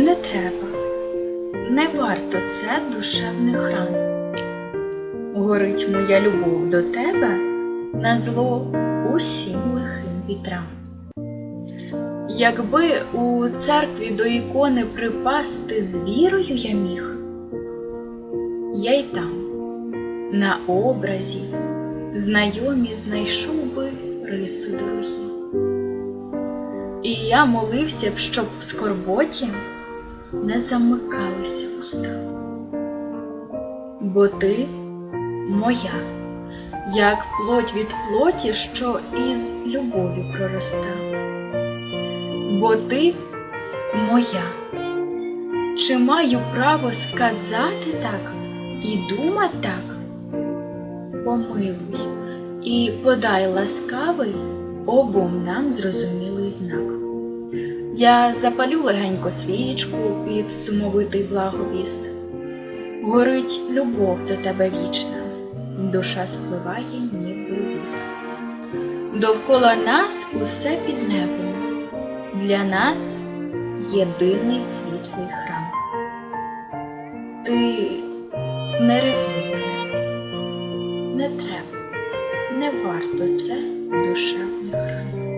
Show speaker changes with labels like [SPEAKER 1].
[SPEAKER 1] Не треба, не варто це душевних ран. Горить моя любов до тебе на зло усім лихим вітрам. Якби у церкві до ікони припасти з вірою я міг, я й там, на образі, знайомі знайшов би риси дорогі. І я молився б, щоб в скорботі не замикалися вуста. Бо ти моя, як плоть від плоті, що із любов'ю пророста. Бо ти моя. Чи маю право сказати так і думати так? Помилуй і подай ласкавий обом нам зрозумілий знак. Я запалю легенько свічку під сумовитий благовіст. Горить любов до тебе вічна, душа спливає, ніби віск. Довкола нас усе під небом, для нас єдиний світлий храм. Ти не ревнуй мене, не треба, не варто це душевних ран.